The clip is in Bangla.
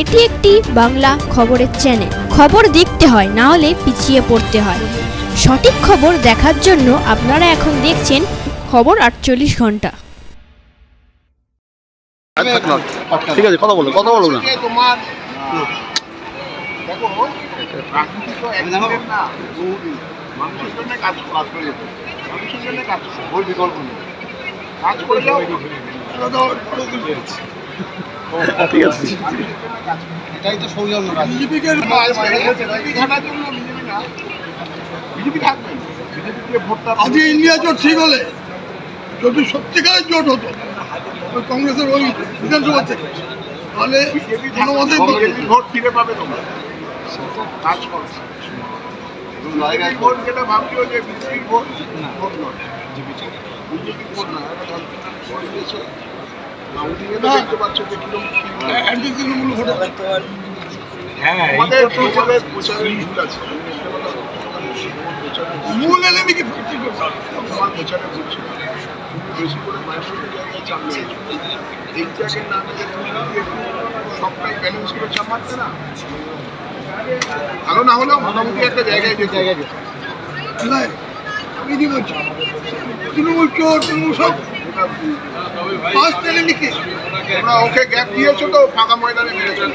এটি একটি বাংলা খবরের চ্যানেল খবর দেখতে হয় না হলে পিছিয়ে পড়তে হয়। সঠিক খবর দেখার জন্য আপনারা এখন দেখছেন খবর আটচল্লিশ ঘণ্টা। ঠিক আছে কথা বলো কথা বলো না। কাজ করে ঠিক আছে। এটাই তো সৌজন্য বিজেপিকে বিজেপি থাকবে আজকে ইন্ডিয়া জোট ঠিক হলে যদি সত্যিকারের জোট হতো ওই কংগ্রেসের ওই বিধানসভা থেকে তাহলে জনমতের ভোট ফিরে পাবে তোমরা। কাজ করো। ভোট যেটা ভাবছ যে বিজেপির ভোট ভোট নয়। বিজেপির ভোট না তৃণমূল ভোটে মূল কি? বেশি করে জায়গায় এই না সবটাই ব্যালেন্স করে চাপাচ্ছে না। ভালো না হলেও মোটামুটি একটা জায়গায় যে জায়গায় যেতে আমি বলছি? তৃণমূল চোর তৃণমূল সব ফার্স্ট কি? ওকে গ্যাপ দিয়েছ তো ফাঁকা ময়দানে মেরেছেন